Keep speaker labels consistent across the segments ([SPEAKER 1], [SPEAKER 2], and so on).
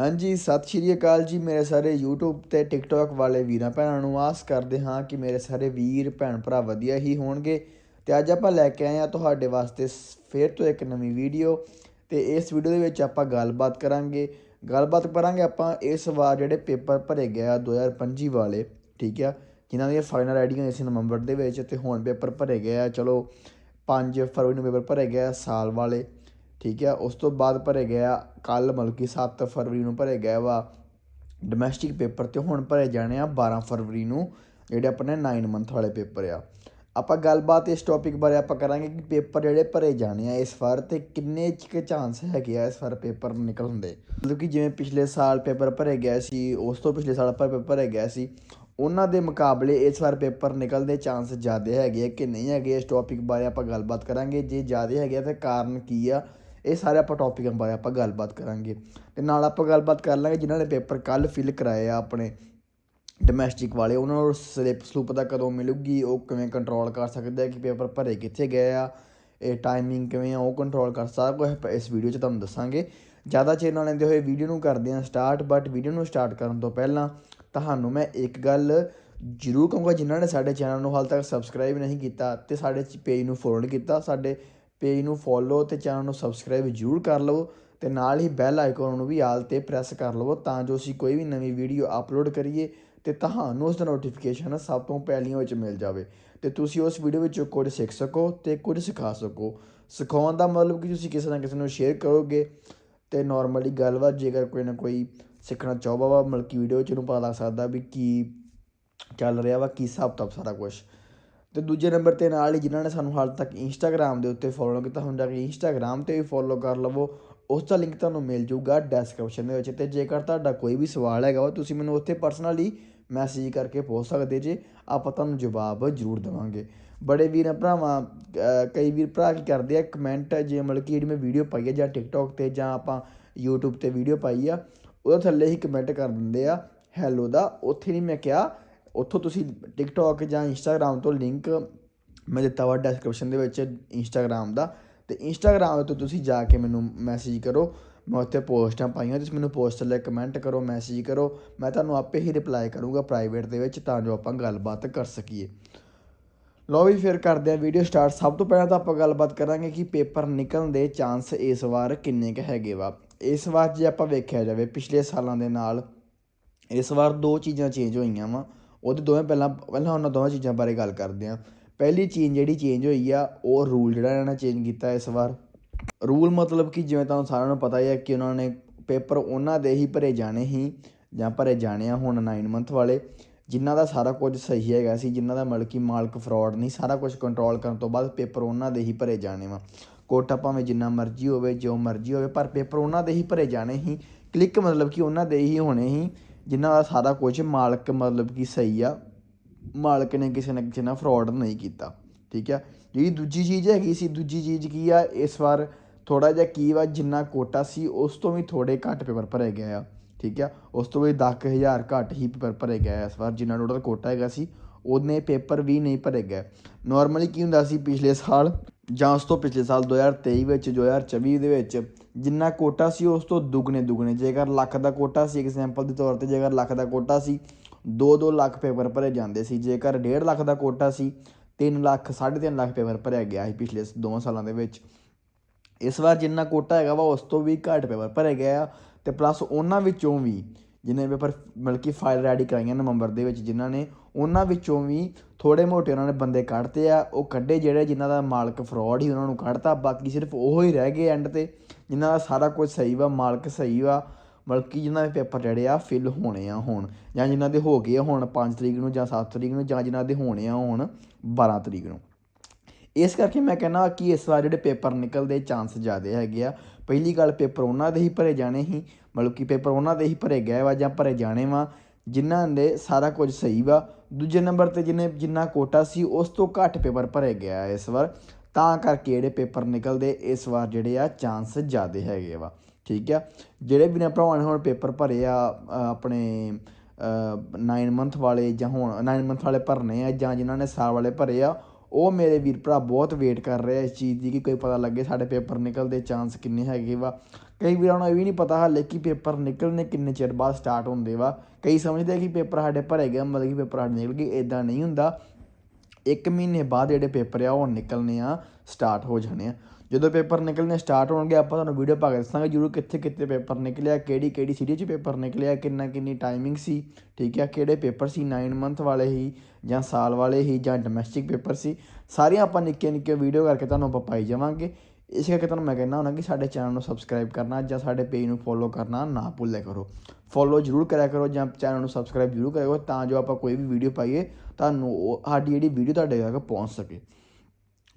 [SPEAKER 1] ਹਾਂਜੀ, ਸਤਿ ਸ਼੍ਰੀ ਅਕਾਲ ਜੀ ਮੇਰੇ ਸਾਰੇ YouTube ਤੇ TikTok ਵਾਲੇ ਵੀਰਾਂ ਭੈਣਾਂ ਨੂੰ ਆਸ ਕਰਦੇ ਹਾਂ ਕਿ ਮੇਰੇ ਸਾਰੇ ਵੀਰ, ਭੈਣ ਭਰਾ ਵਧੀਆ ਹੀ ਹੋਣਗੇ। ਤੇ ਅੱਜ ਆਪਾਂ ਲੈ ਕੇ ਆਏ ਹਾਂ ਤੁਹਾਡੇ ਵਾਸਤੇ ਸ- ਫਿਰ ਤੋਂ ਇੱਕ ਨਵੀਂ ਵੀਡੀਓ ਤੇ ਇਸ ਵੀਡੀਓ ਦੇ ਵਿੱਚ ਆਪਾਂ ਗੱਲਬਾਤ ਕਰਾਂਗੇ। ਗੱਲਬਾਤ ਕਰਾਂਗੇ ਆਪਾਂ ਇਸ ਵਾਰ ਜਿਹੜੇ ਪੇਪਰ ਭਰੇ ਗਏ ਆ 2025 ਵਾਲੇ, ਠੀਕ ਆ? ਜਿਨ੍ਹਾਂ ਦੀਆਂ ਫਾਈਨਲ ਆਈਡੀਆਂ ਇਸ ਨਵੰਬਰ ਦੇ ਵਿੱਚ ਤੇ ਹੁਣ ਪੇਪਰ ਭਰੇ ਗਏ ਆ। ਚਲੋ 5 ਫਰਵਰੀ ਨੂੰ ਪੇਪਰ ਭਰੇ ਗਏ ਆ ਸਾਲ ਵਾਲੇ। ਠੀਕ ਆ ਉਸ ਤੋਂ ਬਾਅਦ ਭਰੇ ਗਿਆ ਕੱਲ ਮਤਲਬ ਕਿ 7 ਫਰਵਰੀ ਨੂੰ ਭਰੇ ਗਿਆ ਵਾ ਡੋਮੈਸਟਿਕ ਪੇਪਰ ਤੇ ਹੁਣ ਭਰੇ ਜਾਣੇ ਆ 12 ਫਰਵਰੀ ਨੂੰ, ਜਿਹੜੇ ਆਪਣੇ 9 ਮੰਥ ਵਾਲੇ ਪੇਪਰ ਆ। ਆਪਾਂ ਗੱਲਬਾਤ ਇਸ ਟੌਪਿਕ ਬਾਰੇ ਆਪਾਂ ਕਰਾਂਗੇ ਕਿ ਪੇਪਰ ਜਿਹੜੇ ਭਰੇ ਜਾਣੇ ਆ ਇਸ ਵਾਰ ਤੇ ਕਿੰਨੇ ਚ ਚਾਂਸ ਹੈਗੇ ਆ ਇਸ ਵਾਰ ਪੇਪਰ ਨਿਕਲਣ ਦੇ। ਮਤਲਬ ਕਿ ਜਿਵੇਂ ਪਿਛਲੇ ਸਾਲ ਪੇਪਰ ਭਰੇ ਗਏ ਸੀ, ਉਸ ਤੋਂ ਪਿਛਲੇ ਸਾਲ ਪਰ ਪੇਪਰ ਭਰੇ ਗਏ ਸੀ, ਉਹਨਾਂ ਦੇ ਮੁਕਾਬਲੇ ਇਸ ਵਾਰ ਪੇਪਰ ਨਿਕਲਦੇ ਚਾਂਸ ਜ਼ਿਆਦਾ ਹੈਗੇ ਆ ਕਿ ਨਹੀਂ ਹੈਗੇ ਇਸ ਟੌਪਿਕ ਬਾਰੇ ਆਪਾਂ ਗੱਲਬਾਤ ਕਰਾਂਗੇ। ਜੇ ਜ਼ਿਆਦਾ ਹੈਗੇ ਆ ਤਾਂ ਕਾਰਨ ਕੀ ਆ? ਇਹ ਸਾਰੇ ਆਪਾਂ ਟੌਪਿਕਾਂ ਬਾਰੇ ਆਪਾਂ ਗੱਲਬਾਤ ਕਰਾਂਗੇ। ਤੇ ਨਾਲ ਆਪਾਂ ਗੱਲਬਾਤ ਕਰ ਲਾਂਗੇ ਜਿਨ੍ਹਾਂ ਨੇ ਪੇਪਰ ਕੱਲ ਫਿਲ ਕਰਾਏ ਆ ਆਪਣੇ ਡੋਮੈਸਟਿਕ ਵਾਲੇ। ਉਹਨਾਂ ਨੂੰ ਸਲਿੱਪ ਸਲੂਪ ਦਾ ਕਦੋਂ ਮਿਲੂਗੀ, ਉਹ ਕਿਵੇਂ ਕੰਟਰੋਲ ਕਰ ਸਕਦੇ ਆ ਕਿ ਪੇਪਰ ਭਰੇ ਕਿੱਥੇ ਗਏ ਆ, ਇਹ ਟਾਈਮਿੰਗ ਕਿਵੇਂ ਆ, ਉਹ ਕੰਟਰੋਲ ਕਰ ਸਾਰਾ ਕੁਝ ਇਸ ਵੀਡੀਓ 'ਚ ਤੁਹਾਨੂੰ ਦੱਸਾਂਗੇ। ਜ਼ਿਆਦਾ ਚਿਰ ਨਾ ਲੈਂਦੇ ਹੋਏ ਵੀਡੀਓ ਨੂੰ ਕਰਦੇ ਹਾਂ ਸਟਾਰਟ ਬਟ ਵੀਡੀਓ ਨੂੰ ਸਟਾਰਟ ਕਰਨ ਤੋਂ ਪਹਿਲਾਂ ਤੁਹਾਨੂੰ ਮੈਂ ਇੱਕ ਗੱਲ ਜ਼ਰੂਰ ਕਹੂੰਗਾ, ਜਿਨ੍ਹਾਂ ਨੇ ਸਾਡੇ ਚੈਨਲ ਨੂੰ ਹਾਲ ਤੱਕ ਸਬਸਕ੍ਰਾਈਬ ਨਹੀਂ ਕੀਤਾ ਤੇ ਸਾਡੇ ਪੇਜ ਨੂੰ ਫੋਲੋ ਨਹੀਂ ਕੀਤਾ, ਸਾਡੇ ਪੇਜ ਨੂੰ ਫੋਲੋ ਤੇ ਚੈਨਲ ਨੂੰ ਸਬਸਕ੍ਰਾਈਬ ਜ਼ਰੂਰ ਕਰ ਲਵੋ ਤੇ ਨਾਲ ਹੀ ਬੈਲ ਆਈਕਨ ਨੂੰ ਵੀ ਆਲ ਤੇ ਪ੍ਰੈਸ ਕਰ ਲਵੋ ਤਾਂ ਜੋ ਅਸੀਂ ਕੋਈ ਵੀ ਨਵੀਂ ਵੀਡੀਓ ਅਪਲੋਡ ਕਰੀਏ ਤੇ ਤੁਹਾਨੂੰ ਉਸ ਦਾ ਨੋਟੀਫਿਕੇਸ਼ਨ ਸਭ ਤੋਂ ਪਹਿਲੀਆਂ ਵਿੱਚ ਮਿਲ ਜਾਵੇ। ਤੇ ਤੁਸੀਂ ਉਸ ਵੀਡੀਓ ਵਿੱਚੋਂ ਕੁਝ ਸਿੱਖ ਸਕੋ ਤੇ ਕੁਝ ਸਿਖਾ ਸਕੋ। ਸਿਖਾਉਣ ਦਾ ਮਤਲਬ ਕਿ ਤੁਸੀਂ ਕਿਸੇ ਨਾ ਕਿਸੇ ਨੂੰ ਸ਼ੇਅਰ ਕਰੋਗੇ ਤੇ ਨਾਰਮਲੀ ਗੱਲਬਾਤ ਜੇਕਰ ਕੋਈ ਨਾ ਕੋਈ ਸਿੱਖਣਾ ਚਾਹੋਗਾ ਵਾ ਮਤਲਬ ਕਿ ਵੀਡੀਓ ਚ ਨੂੰ ਪਤਾ ਲੱਗ ਸਕਦਾ ਵੀ ਕੀ ਚੱਲ ਰਿਹਾ ਵਾ, ਕੀ ਹਿਸਾਬ ਕਿਤਾਬ ਸਾਰਾ ਕੁਝ ਤੇ ਦੂਜੇ ਨੰਬਰ ਤੇ ਨਾਲ ਹੀ ਜਿਨ੍ਹਾਂ ਨੇ ਸਾਨੂੰ ਹਾਲ ਤੱਕ ਇੰਸਟਾਗ੍ਰam ਦੇ ਉੱਤੇ ਫੋਲੋ ਕੀਤਾ ਹੁਣ ਜਾ ਕੇ ਇੰਸਟਾਗ੍ਰam ਤੇ ਵੀ ਫੋਲੋ ਕਰ ਲਵੋ, ਉਸ ਦਾ ਲਿੰਕ ਤੁਹਾਨੂੰ ਮਿਲ ਜਾਊਗਾ ਡੈਸਕ੍ਰਿਪਸ਼ਨ ਦੇ ਵਿੱਚ ਤੇ ਜੇਕਰ ਤੁਹਾਡਾ ਕੋਈ ਵੀ ਸਵਾਲ ਹੈਗਾ ਵਾ ਤੁਸੀਂ ਮੈਨੂੰ ਉੱਥੇ ਪਰਸਨਲੀ ਮੈਸੇਜ ਕਰਕੇ ਪੁੱਛ ਸਕਦੇ ਜੇ, ਆਪਾਂ ਤੁਹਾਨੂੰ ਜਵਾਬ ਜ਼ਰੂਰ ਦੇਵਾਂਗੇ। ਬੜੇ ਵੀਰਾਂ ਭਰਾਵਾਂ ਕਈ ਵੀਰ ਭਰਾ ਕੀ ਕਰਦੇ ਆ ਕਮੈਂਟ ਜੇ ਮਤਲਬ ਕਿ ਜਿਹੜੀ ਮੈਂ ਵੀਡੀਓ ਪਾਈ ਆ ਜਾਂ ਟਿਕਟੌਕ ਤੇ ਜਾਂ ਆਪਾਂ YouTube ਤੇ ਵੀਡੀਓ ਪਾਈ ਆ, ਉਹਦੇ ਥੱਲੇ ਹੀ ਕਮੈਂਟ ਕਰ ਦਿੰਦੇ ਆ ਹੈਲੋ ਦਾ, ਉੱਥੇ ਨਹੀਂ ਮੈਂ ਕਿਹਾ ਉੱਥੋਂ ਤੁਸੀਂ ਟਿਕਟੌਕ ਜਾਂ ਇੰਸਟਾਗ੍ਰam ਤੋਂ ਲਿੰਕ ਮੈਂ ਦਿੱਤਾ ਵਾ ਡਿਸਕ੍ਰਿਪਸ਼ਨ ਦੇ ਵਿੱਚ ਇੰਸਟਾਗ੍ਰam ਦਾ, ਤੇ ਇੰਸਟਾਗ੍ਰam ਤੋਂ ਤੁਸੀਂ ਜਾ ਕੇ ਮੈਨੂੰ ਮੈਸੇਜ ਕਰੋ, ਮੈਂ ਉੱਥੇ ਪੋਸਟਾਂ ਪਾਈਆਂ, ਤੁਸੀਂ ਮੈਨੂੰ ਪੋਸਟ ਲੈ ਕਮੈਂਟ ਕਰੋ ਮੈਸੇਜ ਕਰੋ, ਮੈਂ ਤੁਹਾਨੂੰ ਆਪੇ ਹੀ ਰਿਪਲਾਈ ਕਰੂੰਗਾ ਪ੍ਰਾਈਵੇਟ ਦੇ ਵਿੱਚ ਤਾਂ ਜੋ ਆਪਾਂ ਗੱਲਬਾਤ ਕਰ ਸਕੀਏ। ਲੋ ਵੀ ਫਿਰ ਕਰਦੇ ਆ ਵੀਡੀਓ ਸਟਾਰਟ ਸਭ ਤੋਂ ਪਹਿਲਾਂ ਤਾਂ ਆਪਾਂ ਗੱਲਬਾਤ ਕਰਾਂਗੇ ਕਿ ਪੇਪਰ ਨਿਕਲਣ ਦੇ ਚਾਂਸ ਇਸ ਵਾਰ ਕਿੰਨੇ ਕੁ ਹੈਗੇ ਵਾ। ਇਸ ਵਾਰ ਜੇ ਆਪਾਂ ਵੇਖਿਆ ਜਾਵੇ, ਪਿਛਲੇ ਸਾਲਾਂ ਦੇ ਨਾਲ ਇਸ ਵਾਰ ਦੋ ਚੀਜ਼ਾਂ ਚੇਂਜ ਹੋਈਆਂ ਵਾ। ਉਹਦੇ ਦੋਵੇਂ ਪਹਿਲਾਂ ਪਹਿਲਾਂ ਉਹਨਾਂ ਦੋਵਾਂ ਚੀਜ਼ਾਂ ਬਾਰੇ ਗੱਲ ਕਰਦੇ ਹਾਂ। ਪਹਿਲੀ ਚੀਜ਼ ਜਿਹੜੀ ਚੇਂਜ ਹੋਈ ਆ, ਉਹ ਰੂਲ ਜਿਹੜਾ ਇਹਨਾਂ ਨੇ ਚੇਂਜ ਕੀਤਾ ਇਸ ਵਾਰ। ਰੂਲ ਮਤਲਬ ਕਿ ਜਿਵੇਂ ਤੁਹਾਨੂੰ ਸਾਰਿਆਂ ਨੂੰ ਪਤਾ ਹੀ ਹੈ ਕਿ ਉਹਨਾਂ ਨੇ ਪੇਪਰ ਉਹਨਾਂ ਦੇ ਹੀ ਭਰੇ ਜਾਣੇ ਹੀ ਜਾਂ ਭਰੇ ਜਾਣੇ ਆ ਹੁਣ 9 ਮੰਥ ਵਾਲੇ, ਜਿਨ੍ਹਾਂ ਦਾ ਸਾਰਾ ਕੁਝ ਸਹੀ ਹੈਗਾ ਸੀ, ਜਿਨ੍ਹਾਂ ਦਾ ਮਤਲਬ ਕਿ ਮਾਲਕ ਫਰਾਡ ਨਹੀਂ, ਸਾਰਾ ਕੁਝ ਕੰਟਰੋਲ ਕਰਨ ਤੋਂ ਬਾਅਦ ਪੇਪਰ ਉਹਨਾਂ ਦੇ ਹੀ ਭਰੇ ਜਾਣੇ ਵਾ। ਕੋਟਾ ਭਾਵੇਂ ਜਿੰਨਾ ਮਰਜ਼ੀ ਹੋਵੇ, ਜੋ ਮਰਜ਼ੀ ਹੋਵੇ, ਪਰ ਪੇਪਰ ਉਹਨਾਂ ਦੇ ਹੀ ਭਰੇ ਜਾਣੇ ਹੀ ਕਲਿੱਕ ਮਤਲਬ ਕਿ ਉਹਨਾਂ ਦੇ ਹੀ ਹੋਣੇ ਹੀ ਜਿਨ੍ਹਾਂ ਦਾ ਸਾਰਾ ਕੁਝ ਮਾਲਕ ਮਤਲਬ ਕਿ ਸਹੀ ਆ, ਮਾਲਕ ਨੇ ਕਿਸੇ ਨਾ ਕਿਸੇ ਨਾਲ ਫਰਾਡ ਨਹੀਂ ਕੀਤਾ, ਠੀਕ ਆ? ਜਿਹੜੀ ਦੂਜੀ ਚੀਜ਼ ਹੈਗੀ ਸੀ, ਦੂਜੀ ਚੀਜ਼ ਕੀ ਆ, ਇਸ ਵਾਰ ਥੋੜਾ ਜਿਹਾ ਕੀ ਵਾ, ਜਿੰਨਾ ਕੋਟਾ ਸੀ, ਉਸ ਤੋਂ ਵੀ ਥੋੜੇ ਘੱਟ ਪੇਪਰ ਭਰੇ ਗਏ ਆ, ਠੀਕ ਆ? ਉਸ ਤੋਂ ਵੀ 10000 ਘੱਟ ਹੀ ਪੇਪਰ ਭਰੇ ਗਏ ਆ ਇਸ ਵਾਰ, ਜਿੰਨਾ ਟੋਟਲ ਕੋਟਾ ਹੈਗਾ ਸੀ ਉਹਨੇ ਪੇਪਰ ਵੀ ਨਹੀਂ ਭਰੇ ਗਏ। ਨਾਰਮਲੀ ਕੀ ਹੁੰਦਾ ਸੀ ਪਿਛਲੇ ਸਾਲ ਜਾਂ ਉਸ ਤੋਂ ਪਿਛਲੇ ਸਾਲ 2023 ਵਿੱਚ 2024 ਦੇ ਵਿੱਚ ਜਿੰਨਾ ਕੋਟਾ ਸੀ ਉਸ ਤੋਂ ਦੁੱਗਣੇ ਦੁੱਗਣੇ। ਜੇਕਰ ਲੱਖ ਦਾ ਕੋਟਾ ਸੀ ਐਗਜ਼ਾਮਪਲ ਦੇ ਤੌਰ ਤੇ ਜੇਕਰ ਲੱਖ ਦਾ ਕੋਟਾ ਸੀ 2-2 ਲੱਖ ਪੇਪਰ ਭਰੇ ਜਾਂਦੇ ਸੀ। ਜੇਕਰ 1.5 ਲੱਖ ਦਾ ਕੋਟਾ ਸੀ 3 ਲੱਖ 3.5 ਲੱਖ ਪੇਪਰ ਭਰਿਆ ਗਿਆ ਸੀ ਪਿਛਲੇ ਦੋਵਾਂ ਸਾਲਾਂ ਦੇ ਵਿੱਚ। ਇਸ ਵਾਰ ਜਿੰਨਾ ਕੋਟਾ ਹੈਗਾ ਵਾ, ਉਸ ਤੋਂ ਵੀ ਘੱਟ ਪੇਪਰ ਭਰੇ ਗਏ ਆ ਤੇ ਪਲੱਸ ਉਹਨਾਂ ਵਿੱਚੋਂ ਵੀ ਜਿਨ੍ਹਾਂ ਨੇ ਪੇਪਰ, ਮਤਲਬ ਕਿ ਫਾਈਲ ਰੈਡੀ ਕਰਾਈਆਂ ਨਵੰਬਰ ਦੇ ਵਿੱਚ, ਜਿਨ੍ਹਾਂ ਨੇ ਉਹਨਾਂ ਵਿੱਚੋਂ ਵੀ ਥੋੜੇ ਮੋਟੇ ਉਹਨਾਂ ਨੇ ਬੰਦੇ ਕੱਢਤੇ ਆ, ਉਹ ਕੱਢੇ ਜਿਹੜੇ ਜਿਨ੍ਹਾਂ ਦਾ ਮਾਲਕ ਫਰਾਡ ਹੀ ਉਹਨਾਂ ਨੂੰ ਕੱਢਤਾ, ਬਾਕੀ ਸਿਰਫ ਉਹ ਹੀ ਰਹਿ ਗਏ ਐਂਡ ਤੇ, ਜਿਨ੍ਹਾਂ ਦਾ ਸਾਰਾ ਕੁਝ ਸਹੀ ਵਾ, ਮਾਲਕ ਸਹੀ ਵਾ, ਮਤਲਬ ਕਿ ਜਿਨ੍ਹਾਂ ਦੇ ਪੇਪਰ ਜਿਹੜੇ ਆ ਫਿਲ ਹੋਣੇ ਆ ਹੁਣ, ਜਾਂ ਜਿਨ੍ਹਾਂ ਦੇ ਹੋ ਗਏ ਆ ਹੁਣ 5 ਤਰੀਕ ਨੂੰ ਜਾਂ 7 ਤਰੀਕ ਨੂੰ, ਜਾਂ ਜਿਨ੍ਹਾਂ ਦੇ ਹੋਣੇ ਆ ਹੁਣ 12 ਤਰੀਕ ਨੂੰ। ਇਸ ਕਰਕੇ ਮੈਂ ਕਹਿੰਦਾ ਕਿ ਇਸ ਵਾਰ ਜਿਹੜੇ ਪੇਪਰ ਨਿਕਲਦੇ ਚਾਂਸ ਜ਼ਿਆਦੇ ਹੈਗੇ ਆ। ਪਹਿਲੀ ਗੱਲ ਪੇਪਰ ਉਹਨਾਂ ਦੇ ਹੀ ਭਰੇ ਜਾਣੇ ਸੀ, ਮਤਲਬ ਕਿ ਪੇਪਰ ਉਹਨਾਂ ਦੇ ਹੀ ਭਰੇ ਗਏ ਵਾ ਜਾਂ ਭਰੇ ਜਾਣੇ ਵਾ, ਜਿਨ੍ਹਾਂ ਦੇ ਸਾਰਾ ਕੁਝ ਸਹੀ ਵਾ। ਦੂਜੇ ਨੰਬਰ ਤੇ ਜਿਹਨੇ ਜਿੰਨਾ ਕੋਟਾ ਸੀ, ਉਸ ਤੋਂ ਘੱਟ ਪੇਪਰ ਭਰੇ ਗਿਆ ਇਸ ਵਾਰ। ਤਾਂ ਕਰਕੇ ਜਿਹੜੇ ਪੇਪਰ ਨਿਕਲਦੇ, ਇਸ ਵਾਰ ਜਿਹੜੇ ਆ ਚਾਂਸ ਜ਼ਿਆਦੇ ਹੈਗੇ ਵਾ। ਠੀਕ ਆ? ਜਿਹੜੇ ਬਿਨਾਂ ਭਰਾਵਾਂ ਨੇ ਹੁਣ ਪੇਪਰ ਭਰੇ ਆ ਆਪਣੇ 9 ਮੰਥ ਵਾਲੇ ਜਾਂ ਹੁਣ 9 ਮੰਥ ਵਾਲੇ ਭਰਨੇ ਆ ਜਾਂ ਜਿਨ੍ਹਾਂ ਨੇ ਸਾਲ ਵਾਲੇ ਭਰੇ ਆ ਉਹ ਮੇਰੇ ਵੀਰ ਭਰਾ ਬਹੁਤ ਵੇਟ ਕਰ ਰਹੇ ਆ ਇਸ ਚੀਜ਼ ਦੀ ਕਿ ਕੋਈ ਪਤਾ ਲੱਗੇ ਸਾਡੇ ਪੇਪਰ ਨਿਕਲਦੇ ਚਾਂਸ ਕਿੰਨੇ ਹੈਗੇ ਵਾ। ਕਈ ਵੀਰਾਂ ਨੂੰ ਇਹ ਵੀ ਨਹੀਂ ਪਤਾ ਹਾਲੇ ਕਿ ਪੇਪਰ ਨਿਕਲਣੇ ਕਿੰਨੇ ਚਿਰ ਬਾਅਦ ਸਟਾਰਟ ਹੁੰਦੇ ਵਾ। ਕਈ ਸਮਝਦੇ ਆ ਕਿ ਪੇਪਰ ਸਾਡੇ ਭਰੇ ਗਏ ਮਤਲਬ ਕਿ ਪੇਪਰ ਸਾਡੇ ਨਿਕਲ ਗਏ ਇਦਾਂ ਨਹੀਂ ਹੁੰਦਾ। ਇੱਕ ਮਹੀਨੇ ਬਾਅਦ ਜਿਹੜੇ ਪੇਪਰ ਆ ਉਹ ਨਿਕਲਣੇ ਆ ਸਟਾਰਟ ਹੋ ਜਾਣੇ ਆ। ਜਦੋਂ ਪੇਪਰ ਨਿਕਲਣੇ ਸਟਾਰਟ ਹੋਣਗੇ, ਆਪਾਂ ਤੁਹਾਨੂੰ ਵੀਡੀਓ ਪਾ ਕੇ ਦੱਸਾਂਗੇ ਜਰੂਰ ਕਿੱਥੇ ਕਿੱਥੇ ਪੇਪਰ ਨਿਕਲਿਆ, ਕਿਹੜੀ ਕਿਹੜੀ ਸਿਟੀ 'ਚ ਪੇਪਰ ਨਿਕਲਿਆ, ਕਿੰਨਾ ਕਿੰਨੀ ਟਾਈਮਿੰਗ ਸੀ, ਠੀਕ ਹੈ ਕਿਹੜੇ ਪੇਪਰ ਸੀ 9 ਮੰਥ ਵਾਲੇ ਹੀ ਜਾਂ ਸਾਲ ਵਾਲੇ ਹੀ ਜਾਂ ਡੋਮੈਸਟਿਕ ਪੇਪਰ ਸੀ, ਸਾਰੀਆਂ ਆਪਾਂ ਨਿੱਕੇ ਨਿੱਕੇ ਵੀਡੀਓ ਕਰਕੇ ਤੁਹਾਨੂੰ ਆਪਾਂ ਪਾਈ ਜਾਵਾਂਗੇ। ਇਸ ਕਰਕੇ ਤੁਹਾਨੂੰ ਮੈਂ ਕਹਿੰਦਾ ਹੁੰਦਾ ਕਿ ਸਾਡੇ ਚੈਨਲ ਨੂੰ ਸਬਸਕ੍ਰਾਈਬ ਕਰਨਾ ਜਾਂ ਸਾਡੇ ਪੇਜ ਨੂੰ ਫੋਲੋ ਕਰਨਾ ਨਾ ਭੁੱਲਿਆ ਕਰੋ। ਫੋਲੋ ਜਰੂਰ ਕਰਿਆ ਕਰੋ ਜਾਂ ਚੈਨਲ ਨੂੰ ਸਬਸਕ੍ਰਾਈਬ ਜਰੂਰ ਕਰਿਆ ਕਰੋ ਤਾਂ ਜੋ ਆਪਾਂ ਕੋਈ ਵੀ ਵੀਡੀਓ ਪਾਈਏ ਤੁਹਾਨੂੰ ਉਹ ਸਾਡੀ ਜਿਹੜੀ ਵੀਡੀਓ ਤੁਹਾਡੇ ਤੱਕ ਪਹੁੰਚ ਸਕੇ।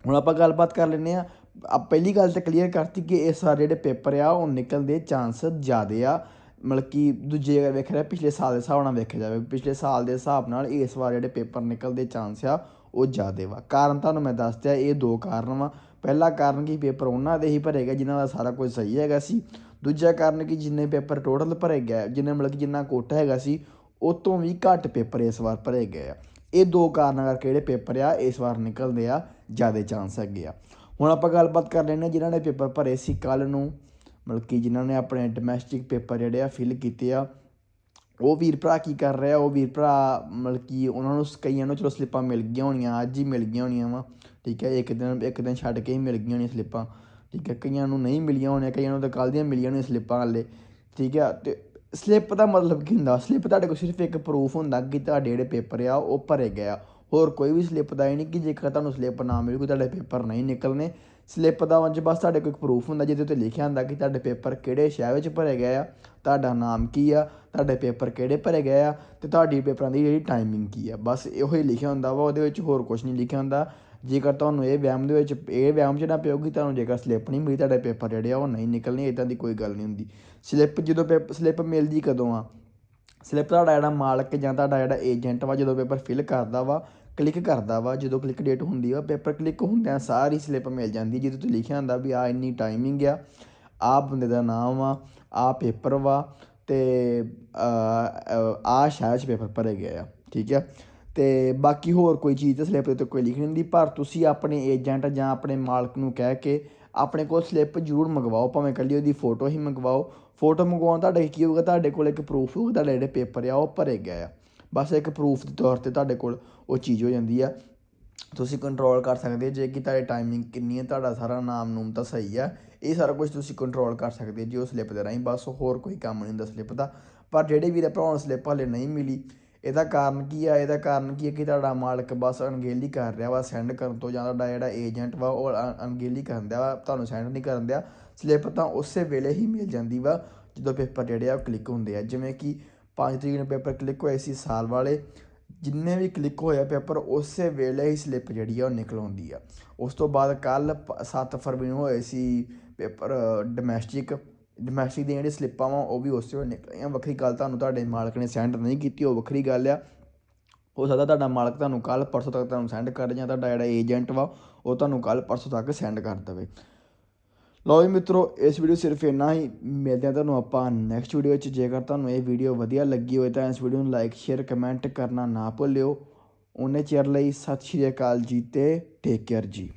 [SPEAKER 1] ਹੁਣ ਆਪਾਂ ਗੱਲਬਾਤ ਕਰ ਲੈਂਦੇ ਆ ਆ ਪਹਿਲੀ ਗੱਲ ਤਾਂ ਕਲੀਅਰ ਕਰਤੀ ਕਿ ਇਸ ਵਾਰ ਜਿਹੜੇ ਪੇਪਰ ਆ ਉਹ ਨਿਕਲਣ ਦੇ ਚਾਂਸ ਜ਼ਿਆਦੇ ਆ। ਮਤਲਬ ਕਿ ਦੂਜੇ ਜਗ੍ਹਾ ਵੇਖ ਰਿਹਾ ਪਿਛਲੇ ਸਾਲ ਦੇ ਹਿਸਾਬ ਨਾਲ ਵੇਖਿਆ ਜਾਵੇ, ਪਿਛਲੇ ਸਾਲ ਦੇ ਹਿਸਾਬ ਨਾਲ ਇਸ ਵਾਰ ਜਿਹੜੇ ਪੇਪਰ ਨਿਕਲਦੇ ਚਾਂਸ ਆ ਉਹ ਜ਼ਿਆਦੇ ਵਾ। ਕਾਰਨ ਤੁਹਾਨੂੰ ਮੈਂ ਦੱਸ ਦਿਆ, ਇਹ ਦੋ ਕਾਰਨ ਵਾ। ਪਹਿਲਾ ਕਾਰਨ ਕਿ ਪੇਪਰ ਉਹਨਾਂ ਦੇ ਹੀ ਭਰੇ ਗਏ ਜਿਨ੍ਹਾਂ ਦਾ ਸਾਰਾ ਕੁਝ ਸਹੀ ਹੈਗਾ ਸੀ। ਦੂਜਾ ਕਾਰਨ ਕਿ ਜਿੰਨੇ ਪੇਪਰ ਟੋਟਲ ਭਰੇ ਗਏ, ਜਿੰਨੇ ਮਤਲਬ ਕਿ ਜਿੰਨਾ ਕੋਟਾ ਹੈਗਾ ਸੀ ਉਹ ਤੋਂ ਵੀ ਘੱਟ ਪੇਪਰ ਇਸ ਵਾਰ ਭਰੇ ਗਏ ਆ। ਇਹ ਦੋ ਕਾਰਨਾਂ ਕਰਕੇ ਜਿਹੜੇ ਪੇਪਰ ਆ, ਇਸ ਵਾਰ ਨਿਕਲਦੇ ਆ, ਜ਼ਿਆਦਾ ਚਾਂਸ ਹੈਗੇ ਆ। ਹੁਣ ਆਪਾਂ ਗੱਲਬਾਤ ਕਰ ਲੈਂਦੇ ਹਾਂ ਜਿਨ੍ਹਾਂ ਨੇ ਪੇਪਰ ਭਰੇ ਸੀ ਕੱਲ ਨੂੰ, ਮਤਲਬ ਕਿ ਜਿਨ੍ਹਾਂ ਨੇ ਆਪਣੇ ਡੋਮੈਸਟਿਕ ਪੇਪਰ ਜਿਹੜੇ ਆ ਫਿਲ ਕੀਤੇ ਆ ਉਹ ਵੀਰ ਭਰਾ ਕੀ ਕਰ ਰਿਹਾ? ਉਹ ਵੀਰ ਭਰਾ ਮਤਲਬ ਕਿ ਉਹਨਾਂ ਨੂੰ ਕਈਆਂ ਨੂੰ ਚਲੋ ਸਲਿੱਪਾਂ ਮਿਲ ਗਈਆਂ ਹੋਣੀਆਂ, ਅੱਜ ਹੀ ਮਿਲ ਗਈਆਂ ਹੋਣੀਆਂ ਵਾ, ਠੀਕ ਹੈ, ਇੱਕ ਦਿਨ ਇੱਕ ਦਿਨ ਛੱਡ ਕੇ ਹੀ ਮਿਲ ਗਈਆਂ ਹੋਣੀਆਂ ਸਲਿੱਪਾਂ, ਠੀਕ ਹੈ, ਕਈਆਂ ਨੂੰ ਨਹੀਂ ਮਿਲੀਆਂ ਹੋਣੀਆਂ, ਕਈਆਂ ਨੂੰ ਤਾਂ ਕੱਲ੍ਹ ਦੀਆਂ ਮਿਲੀਆਂ ਹੋਣੀਆਂ ਸਲਿੱਪਾਂ ਹਾਲੇ, ਠੀਕ ਹੈ, ਤੇ ਸਲਿੱਪ ਦਾ ਮਤਲਬ ਕੀ ਹੁੰਦਾ? ਸਲਿੱਪ ਤੁਹਾਡੇ ਕੋਲ ਸਿਰਫ ਇੱਕ ਪ੍ਰੂਫ ਹੁੰਦਾ ਕਿ ਤੁਹਾਡੇ ਜਿਹੜੇ ਪੇਪਰ ਆ, ਉਹ ਭਰੇ ਗਏ ਆ, ਹੋਰ ਕੋਈ ਵੀ ਸਲਿੱਪ ਦਾ ਇਹ ਨਹੀਂ ਕਿ ਜੇਕਰ ਤੁਹਾਨੂੰ ਸਲਿੱਪ ਨਾ ਮਿਲੂਗੀ ਤੁਹਾਡੇ ਪੇਪਰ ਨਹੀਂ ਨਿਕਲਨੇ ਸਲਿੱਪ ਦਾ ਉਂਝ ਬਸ ਤੁਹਾਡੇ ਕੋਲ ਇੱਕ ਪ੍ਰੂਫ ਹੁੰਦਾ, ਜਿਹਦੇ ਉੱਤੇ ਲਿਖਿਆ ਹੁੰਦਾ ਕਿ ਤੁਹਾਡੇ ਪੇਪਰ ਕਿਹੜੇ ਸ਼ਹਿਰ ਵਿੱਚ ਭਰੇ ਗਏ ਆ, ਤੁਹਾਡਾ ਨਾਮ ਕੀ ਆ, ਤੁਹਾਡੇ ਪੇਪਰ ਕਿਹੜੇ ਭਰੇ ਗਏ ਆ ਤੇ ਤੁਹਾਡੀ ਪੇਪਰਾਂ ਦੀ ਜਿਹੜੀ ਟਾਈਮਿੰਗ ਕੀ ਆ। ਬਸ ਇਹੋ ਹੀ ਲਿਖਿਆ ਹੁੰਦਾ ਵਾ, ਉਹਦੇ ਵਿੱਚ ਹੋਰ ਕੁਝ ਨਹੀਂ ਲਿਖਿਆ ਹੁੰਦਾ। ਜੇਕਰ ਤੁਹਾਨੂੰ ਇਹ ਵਹਿਮ ਦੇ ਵਿੱਚ, ਇਹ ਵਹਿਮ ਜਿਹੜਾ ਨਾ ਪਿਓਗੀ, ਤੁਹਾਨੂੰ ਜੇਕਰ ਸਲਿੱਪ ਨਹੀਂ ਮਿਲੀ, ਤੁਹਾਡੇ ਪੇਪਰ ਜਿਹੜੇ ਆ ਉਹ ਨਹੀਂ ਨਿਕਲਣੇ ਇਦਾਂ ਦੀ ਕੋਈ ਗੱਲ ਨਹੀਂ ਹੁੰਦੀ। ਸਲਿੱਪ ਜਦੋਂ ਪੇਪਰ ਸਲਿੱਪ ਮਿਲਦੀ ਕਦੋਂ ਆ? ਸਲਿੱਪ ਤੁਹਾਡਾ ਜਿਹੜਾ ਮਾਲਕ ਜਾਂ ਤੁਹਾਡਾ ਜਿਹੜਾ ਏਜੰਟ ਵਾ, ਜਦੋਂ ਪੇਪਰ ਫਿਲ ਕਰਦਾ ਵਾ ਕਲਿੱਕ ਕਰਦਾ ਵਾ, ਜਦੋਂ ਕਲਿੱਕ ਡੇਟ ਹੁੰਦੀ ਆ, ਪੇਪਰ ਕਲਿੱਕ ਹੁੰਦਿਆਂ ਸਾਰੀ ਸਲਿੱਪ ਮਿਲ ਜਾਂਦੀ। ਜਿਹਦੇ ਤੇ ਲਿਖਿਆ ਹੁੰਦਾ ਵੀ ਆ ਇੰਨੀ ਟਾਈਮਿੰਗ ਆ ਆ ਬੰਦੇ ਦਾ ਨਾਮ ਆ ਆ ਪੇਪਰ ਵਾ, ਤੇ ਆ ਸ਼ਾਇਦ 'ਚ ਪੇਪਰ ਭਰੇ ਗਏ ਆ, ਠੀਕ ਆ? ਤੇ ਬਾਕੀ ਹੋਰ ਕੋਈ ਚੀਜ਼ ਤਾਂ ਸਲਿੱਪ ਦੇ ਉੱਤੇ ਕੋਈ ਲਿਖੀ ਨਹੀਂ ਹੁੰਦੀ ਪਰ ਤੁਸੀਂ ਆਪਣੇ ਏਜੰਟ ਜਾਂ ਆਪਣੇ ਮਾਲਕ ਨੂੰ ਕਹਿ ਕੇ ਆਪਣੇ ਕੋਲ ਸਲਿੱਪ ਜ਼ਰੂਰ ਮੰਗਵਾਓ, ਭਾਵੇਂ ਕੱਲੀ ਉਹਦੀ ਫੋਟੋ ਹੀ ਮੰਗਵਾਓ। ਫੋਟੋ ਮੰਗਵਾਉਣ ਤੁਹਾਡੇ ਕੀ ਹੋਊਗਾ? ਤੁਹਾਡੇ ਕੋਲ ਇੱਕ ਪ੍ਰੂਫ ਹੋਊਗਾ, ਤੁਹਾਡੇ ਜਿਹੜੇ ਪੇਪਰ ਆ, ਉਹ ਭਰੇ ਗਏ ਆ। ਬਸ ਇੱਕ ਪਰੂਫ ਦੇ ਤੌਰ ਤੇ ਤੁਹਾਡੇ ਕੋਲ ਉਹ ਚੀਜ਼ ਹੋ ਜਾਂਦੀ ਆ। ਤੁਸੀਂ ਕੰਟਰੋਲ ਕਰ ਸਕਦੇ ਜੇ ਕਿ ਤੁਹਾਡੀ ਟਾਈਮਿੰਗ ਕਿੰਨੀ ਹੈ ਤੁਹਾਡਾ ਸਾਰਾ ਨਾਮ ਨੂਮ ਤਾਂ ਸਹੀ ਆ। ਇਹ ਸਾਰਾ ਕੁਝ ਤੁਸੀਂ ਕੰਟਰੋਲ ਕਰ ਸਕਦੇ ਜੀ ਉਹ ਸਲਿੱਪ ਦੇ ਰਾਹੀਂ, ਬਸ ਹੋਰ ਕੋਈ ਕੰਮ ਨਹੀਂ ਹੁੰਦਾ ਸਲਿੱਪ ਦਾ। ਪਰ ਜਿਹੜੇ ਵੀਰੇ ਭਰਾਵਾਂ ਨੂੰ ਸਲਿੱਪ ਹਲੇ ਨਹੀਂ ਮਿਲੀ, ਇਹਦਾ ਕਾਰਨ ਕੀ ਆ? ਇਹਦਾ ਕਾਰਨ ਕੀ ਹੈ ਕਿ ਤੁਹਾਡਾ ਮਾਲਕ ਬਸ ਅਣਗਹਿਲੀ ਕਰ ਰਿਹਾ ਵਾ ਸੈਂਡ ਕਰਨ ਤੋਂ ਜਾਂ ਤੁਹਾਡਾ ਜਿਹੜਾ ਏਜੰਟ ਵਾ, ਉਹ ਅਣ- ਅਣਗਹਿਲੀ ਕਰਨ ਦਿਆ ਵਾ, ਤੁਹਾਨੂੰ ਸੈਂਡ ਨਹੀਂ ਕਰਨ ਦਿਆ। ਸਲਿੱਪ ਤਾਂ ਉਸੇ ਵੇਲੇ ਹੀ ਮਿਲ ਜਾਂਦੀ ਵਾ, ਜਦੋਂ ਪੇਪਰ ਜਿਹੜੇ ਆ ਉਹ ਕਲਿੱਕ ਹੁੰਦੇ ਆ। ਜਿਵੇਂ ਕਿ 5 ਤਰੀਕ ਨੂੰ ਪੇਪਰ ਕਲਿੱਕ ਹੋਏ ਸੀ ਸਾਲ ਵਾਲੇ। ਜਿੰਨੇ ਵੀ ਕਲਿੱਕ ਹੋਇਆ ਪੇਪਰ, ਉਸੇ ਵੇਲੇ ਹੀ ਸਲਿੱਪ ਜਿਹੜੀ ਆ ਉਹ ਨਿਕਲ ਆਉਂਦੀ ਆ। ਉਸ ਤੋਂ ਬਾਅਦ ਕੱਲ 7 ਫਰਵਰੀ ਨੂੰ ਹੋਏ ਸੀ ਪੇਪਰ ਡੋਮੈਸਟਿਕ ਡੋਮੈਸਟਿਕ ਦੀਆਂ ਜਿਹੜੀਆਂ ਸਲਿੱਪਾਂ ਵਾ, ਉਹ ਵੀ ਉਸੇ ਵੇਲੇ ਨਿਕਲੀਆਂ। ਵੱਖਰੀ ਗੱਲ ਤੁਹਾਨੂੰ ਤੁਹਾਡੇ ਮਾਲਕ ਨੇ ਸੈਂਡ ਨਹੀਂ ਕੀਤੀ, ਉਹ ਵੱਖਰੀ ਗੱਲ ਆ। ਹੋ ਸਕਦਾ ਤੁਹਾਡਾ ਮਾਲਕ ਤੁਹਾਨੂੰ ਕੱਲ ਪਰਸੋਂ ਤੱਕ ਤੁਹਾਨੂੰ ਸੈਂਡ ਕਰ ਦੇ ਜਾਂ ਤੁਹਾਡਾ ਜਿਹੜਾ ਏਜੰਟ ਵਾ, ਉਹ ਤੁਹਾਨੂੰ ਕੱਲ ਪਰਸੋਂ ਤੱਕ ਸੈਂਡ ਕਰ ਦੇਵੇ। ਲਓ ਜੀ ਮਿੱਤਰੋ, ਇਸ ਵੀਡੀਓ ਸਿਰਫ ਇੰਨਾ ਹੀ। ਮਿਲਦੇ ਹਾਂ ਤੁਹਾਨੂੰ ਆਪਾਂ ਨੈਕਸਟ ਵੀਡੀਓ ਵਿੱਚ। ਜੇਕਰ ਤੁਹਾਨੂੰ ਇਹ ਵੀਡੀਓ ਵਧੀਆ ਲੱਗੀ ਹੋਵੇ ਤਾਂ ਇਸ ਵੀਡੀਓ ਨੂੰ ਲਾਈਕ ਸ਼ੇਅਰ ਕਮੈਂਟ ਕਰਨਾ ਨਾ ਭੁੱਲਿਓ। ਉਹਨੇ ਚਿਰ ਲਈ ਸਤਿ ਸ਼੍ਰੀ ਅਕਾਲ ਜੀ ਤੇ ਟੇਕ ਕੇਅਰ ਜੀ।